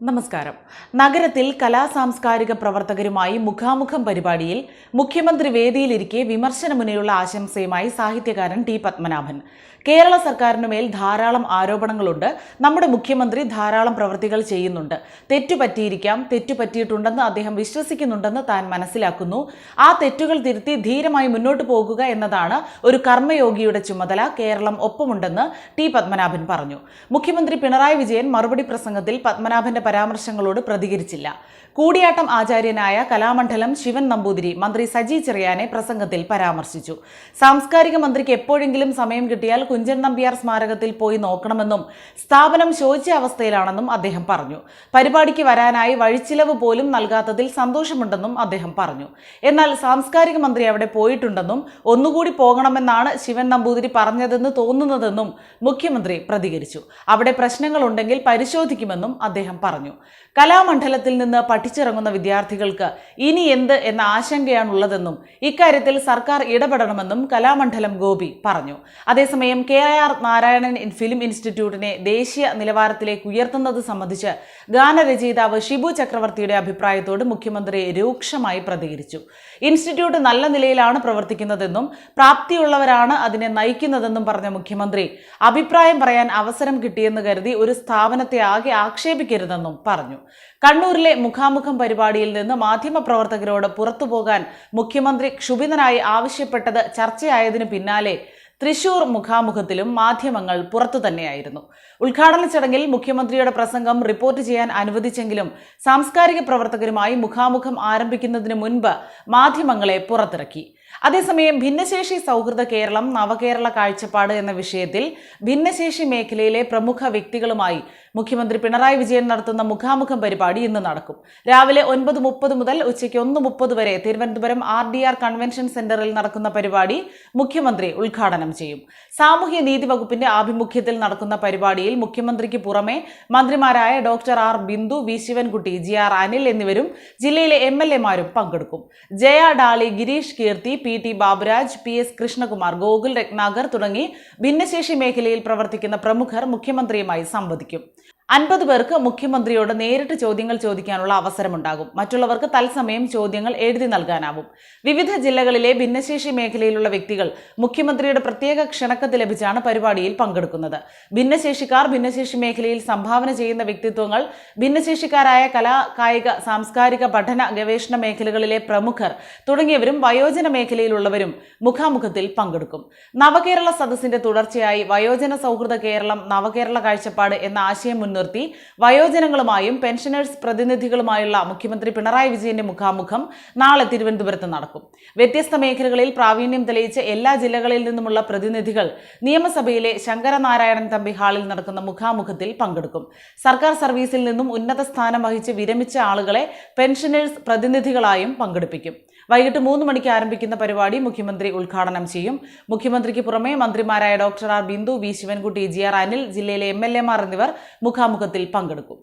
നമസ്കാരം. നഗരത്തിൽ കലാ സാംസ്കാരിക പ്രവർത്തകരുമായി മുഖാമുഖം പരിപാടിയിൽ മുഖ്യമന്ത്രി വേദിയിലിരിക്കെ വിമർശനമുനയുള്ള ആശംസയുമായി സാഹിത്യകാരൻ ടി പത്മനാഭൻ. കേരള സർക്കാരിനുമേൽ ധാരാളം ആരോപണങ്ങളുണ്ട്. നമ്മുടെ മുഖ്യമന്ത്രി ധാരാളം പ്രവൃത്തികൾ ചെയ്യുന്നുണ്ട്. തെറ്റുപറ്റിയിരിക്കാം തെറ്റുപറ്റിയിട്ടുണ്ടെന്ന് അദ്ദേഹം വിശ്വസിക്കുന്നുണ്ടെന്ന് താൻ മനസ്സിലാക്കുന്നു. ആ തെറ്റുകൾ തിരുത്തി ധീരമായി മുന്നോട്ട് പോകുക എന്നതാണ് ഒരു കർമ്മയോഗിയുടെ ചുമതല കേരളം ഒപ്പമുണ്ടെന്ന് ടി പത്മനാഭൻ പറഞ്ഞു. മുഖ്യമന്ത്രി പിണറായി വിജയൻ മറുപടി പ്രസംഗത്തിൽ പത്മനാഭന്റെ പരാമർശങ്ങളോട് പ്രതികരിച്ചില്ല. കൂടിയാട്ടം ആചാര്യനായ കലാമണ്ഡലം ശിവൻ നമ്പൂതിരി മന്ത്രി സജി ചെറിയാനെ പ്രസംഗത്തിൽ പരാമർശിച്ചു. സാംസ്കാരിക മന്ത്രിക്ക് എപ്പോഴെങ്കിലും സമയം കിട്ടിയാൽ കുഞ്ചൻ നമ്പ്യാർ സ്മാരകത്തിൽ പോയി നോക്കണമെന്നും സ്ഥാപനം ശോച്യ അവസ്ഥയിലാണെന്നും അദ്ദേഹം പറഞ്ഞു. പരിപാടിക്ക് വരാനായി വഴിച്ചിലവ് പോലും നൽകാത്തതിൽ സന്തോഷമുണ്ടെന്നും അദ്ദേഹം പറഞ്ഞു. എന്നാൽ സാംസ്കാരിക മന്ത്രി അവിടെ പോയിട്ടുണ്ടെന്നും ഒന്നുകൂടി പോകണമെന്നാണ് ശിവൻ നമ്പൂതിരി പറഞ്ഞതെന്ന് തോന്നുന്നതെന്നും മുഖ്യമന്ത്രി പ്രതികരിച്ചു. അവിടെ പ്രശ്നങ്ങളുണ്ടെങ്കിൽ പരിശോധിക്കുമെന്നും അദ്ദേഹം പറഞ്ഞു. കലാമണ്ഡലത്തിൽ നിന്ന് പഠിച്ചിറങ്ങുന്ന വിദ്യാർത്ഥികൾക്ക് ഇനി എന്ത് എന്ന ആശങ്കയാണുള്ളതെന്നും ഇക്കാര്യത്തിൽ സർക്കാർ ഇടപെടണമെന്നും കലാമണ്ഡലം ഗോപി പറഞ്ഞു. അതേസമയം കെ ആർ നാരായണൻ ഫിലിം ഇൻസ്റ്റിറ്റ്യൂട്ടിനെ ദേശീയ നിലവാരത്തിലേക്ക് ഉയർത്തുന്നത് സംബന്ധിച്ച് ഗാനരചയിതാവ് ഷിബു ചക്രവർത്തിയുടെ അഭിപ്രായത്തോട് മുഖ്യമന്ത്രി രൂക്ഷമായി പ്രതികരിച്ചു. ഇൻസ്റ്റിറ്റ്യൂട്ട് നല്ല നിലയിലാണ് പ്രവർത്തിക്കുന്നതെന്നും പ്രാപ്തിയുള്ളവരാണ് അതിനെ നയിക്കുന്നതെന്നും പറഞ്ഞ മുഖ്യമന്ത്രി അഭിപ്രായം പറയാൻ അവസരം കിട്ടിയെന്ന് കരുതി ഒരു സ്ഥാപനത്തെ ആകെ ആക്ഷേപിക്കരുതെന്നും പറഞ്ഞു. കണ്ണൂരിലെ മുഖാമുഖം പരിപാടിയിൽ നിന്ന് മാധ്യമപ്രവർത്തകരോട് പുറത്തുപോകാൻ മുഖ്യമന്ത്രി ക്ഷുഭിതനായി ആവശ്യപ്പെട്ടത് ചർച്ചയായതിനു പിന്നാലെ തൃശൂർ മുഖാമുഖത്തിലും മാധ്യമങ്ങൾ പുറത്തു തന്നെയായിരുന്നു. ഉദ്ഘാടന ചടങ്ങിൽ മുഖ്യമന്ത്രിയുടെ പ്രസംഗം റിപ്പോർട്ട് ചെയ്യാൻ അനുവദിച്ചെങ്കിലും സാംസ്കാരിക പ്രവർത്തകരുമായി മുഖാമുഖം ആരംഭിക്കുന്നതിന് മുൻപ് മാധ്യമങ്ങളെ പുറത്തിറക്കി. അതേസമയം ഭിന്നശേഷി സൗഹൃദ കേരളം നവകേരള കാഴ്ചപ്പാട് എന്ന വിഷയത്തിൽ ഭിന്നശേഷി മേഖലയിലെ പ്രമുഖ വ്യക്തികളുമായി മുഖ്യമന്ത്രി പിണറായി വിജയൻ നടത്തുന്ന മുഖാമുഖം പരിപാടി ഇന്ന് നടക്കും. രാവിലെ ഒൻപത് മുപ്പത് മുതൽ ഉച്ചയ്ക്ക് ഒന്ന് മുപ്പത് വരെ Thiruvananthapuram R D R convention സെന്ററിൽ നടക്കുന്ന പരിപാടി മുഖ്യമന്ത്രി ഉദ്ഘാടനം ചെയ്യും. സാമൂഹ്യ നീതി വകുപ്പിന്റെ ആഭിമുഖ്യത്തിൽ നടക്കുന്ന പരിപാടിയിൽ മുഖ്യമന്ത്രിക്ക് പുറമെ മന്ത്രിമാരായ doctor R Bindu V Sivankutty G R Anil എന്നിവരും ജില്ലയിലെ എം എൽ എമാരും പങ്കെടുക്കും. Jaya Dolly Girish Keerthi P T Baburaj P S Krishnakumar Gokul Ratnakar തുടങ്ങി ഭിന്നശേഷി മേഖലയിൽ പ്രവർത്തിക്കുന്ന പ്രമുഖർ മുഖ്യമന്ത്രിയുമായി സംവദിക്കും. അൻപത് പേർക്ക് മുഖ്യമന്ത്രിയോട് നേരിട്ട് ചോദ്യങ്ങൾ ചോദിക്കാനുള്ള അവസരമുണ്ടാകും. മറ്റുള്ളവർക്ക് തത്സമയം ചോദ്യങ്ങൾ എഴുതി നൽകാനാവും. വിവിധ ജില്ലകളിലെ ഭിന്നശേഷി മേഖലയിലുള്ള വ്യക്തികൾ മുഖ്യമന്ത്രിയുടെ പ്രത്യേക ക്ഷണക്കത്ത് ലഭിച്ചാണ് പരിപാടിയിൽ പങ്കെടുക്കുന്നത്. ഭിന്നശേഷിക്കാർ ഭിന്നശേഷി മേഖലയിൽ സംഭാവന ചെയ്യുന്ന വ്യക്തിത്വങ്ങൾ ഭിന്നശേഷിക്കാരായ കലാ കായിക സാംസ്കാരിക പഠന ഗവേഷണ മേഖലകളിലെ പ്രമുഖർ തുടങ്ങിയവരും വയോജന മേഖലയിലുള്ളവരും മുഖാമുഖത്തിൽ പങ്കെടുക്കും. നവകേരള സദസ്സിന്റെ തുടർച്ചയായി വയോജന സൗഹൃദ കേരളം നവകേരള കാഴ്ചപ്പാട് എന്ന ആശയം മുൻനിർത്തി വയോജനങ്ങളുമായും പെൻഷനേഴ്സ് പ്രതിനിധികളുമായുള്ള മുഖ്യമന്ത്രി പിണറായി വിജയന്റെ മുഖാമുഖം നാളെ തിരുവനന്തപുരത്ത് നടക്കും. വ്യത്യസ്ത മേഖലകളിൽ പ്രാവീണ്യം തെളിയിച്ച എല്ലാ ജില്ലകളിൽ നിന്നുമുള്ള പ്രതിനിധികൾ നിയമസഭയിലെ ശങ്കരനാരായണൻ തമ്പി ഹാളിൽ നടക്കുന്ന മുഖാമുഖത്തിൽ പങ്കെടുക്കും. സർക്കാർ സർവീസിൽ നിന്നും ഉന്നത സ്ഥാനം വഹിച്ച് വിരമിച്ച ആളുകളെ പെൻഷനേഴ്സ് പ്രതിനിധികളായും പങ്കെടുപ്പിക്കും. വൈകിട്ട് മൂന്ന് മണിക്ക് ആരംഭിക്കുന്ന പരിപാടി മുഖ്യമന്ത്രി ഉദ്ഘാടനം ചെയ്യും. മുഖ്യമന്ത്രിക്ക് പുറമെ മന്ത്രിമാരായ doctor R Bindu V Sivankutty G R Anil ജില്ലയിലെ എം എൽ എമാർ എന്നിവർ മുഖാമുഖത്തിൽ പങ്കെടുക്കും.